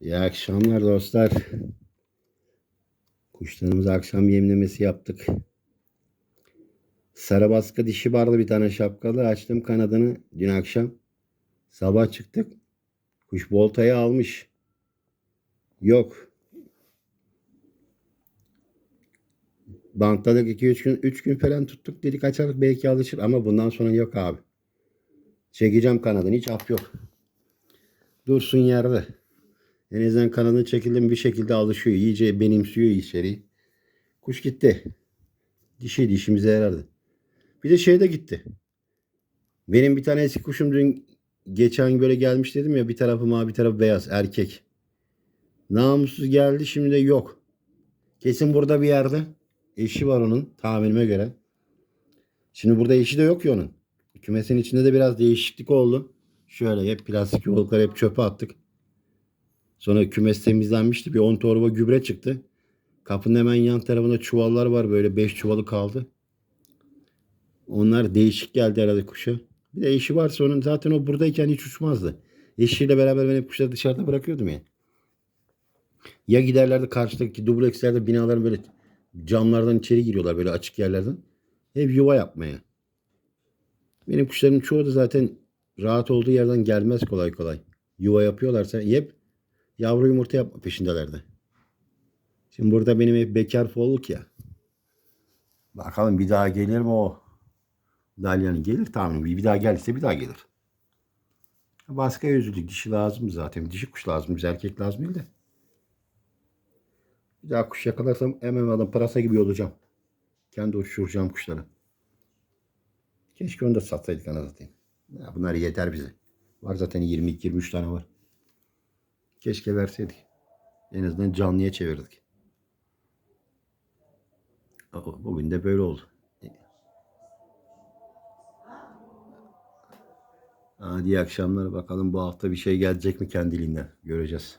İyi akşamlar dostlar. Kuşlarımıza akşam yemlemesi yaptık. Sarı baskı dişi vardı bir tane şapkalı. Açtım kanadını dün akşam. Sabah çıktık. Kuş voltayı almış. Yok. Bantladık 2-3 gün 3 gün falan tuttuk dedik açarız belki alışır ama bundan sonra yok abi. Çekeceğim kanadını hiç af yok. Dursun yerde. En azından kanadını çekildim bir şekilde alışıyor. İyice benimsiyor içeriği. Kuş gitti. Dişiydi işimize yarardı. Bir de şey de gitti. Benim bir tane eski kuşum dün geçen böyle gelmiş dedim ya bir tarafı mavi bir tarafı beyaz erkek. Namussuz geldi şimdi de yok. Kesin burada bir yerde. Eşi var onun tahminime göre. Şimdi burada eşi de yok ya onun. Kümesin içinde de biraz değişiklik oldu. Şöyle hep plastik yolukları hep çöpe attık. Sonra kümes temizlenmişti. Bir 10 torba gübre çıktı. Kapının hemen yan tarafında çuvallar var. Böyle 5 çuvalı kaldı. Onlar değişik geldi herhalde kuşa. Bir de eşi varsa onun zaten o buradayken hiç uçmazdı. Eşiyle beraber ben kuşları dışarıda bırakıyordum ya. Ya giderlerdi karşıdaki dublekslerde binaların böyle camlardan içeri giriyorlar böyle açık yerlerden. Hep yuva yapmaya. Benim kuşlarımın çoğu da zaten rahat olduğu yerden gelmez kolay kolay. Yuva yapıyorlarsa hep yavru yumurta yapma peşindelerdi. Şimdi burada benim hep bekar folluk ya. Bakalım bir daha gelir mi o? Dalyan'ın gelir tahminim. Bir daha gelirse bir daha gelir. Başka yüzlülük dişi lazım zaten. Dişi kuş lazım. Biz erkek lazım değil de. Bir daha kuş yakalarsam hemen adam pırasa gibi olacağım. Kendi uçuracağım kuşları. Keşke onu da satsaydık ana satayım. Ya bunlar yeter bize. Var zaten 22-23 tane var. Keşke verseydik. En azından canlıya çevirdik. Bugün de böyle oldu. Hadi iyi akşamlar. Bakalım bu hafta bir şey gelecek mi kendiliğinden. Göreceğiz.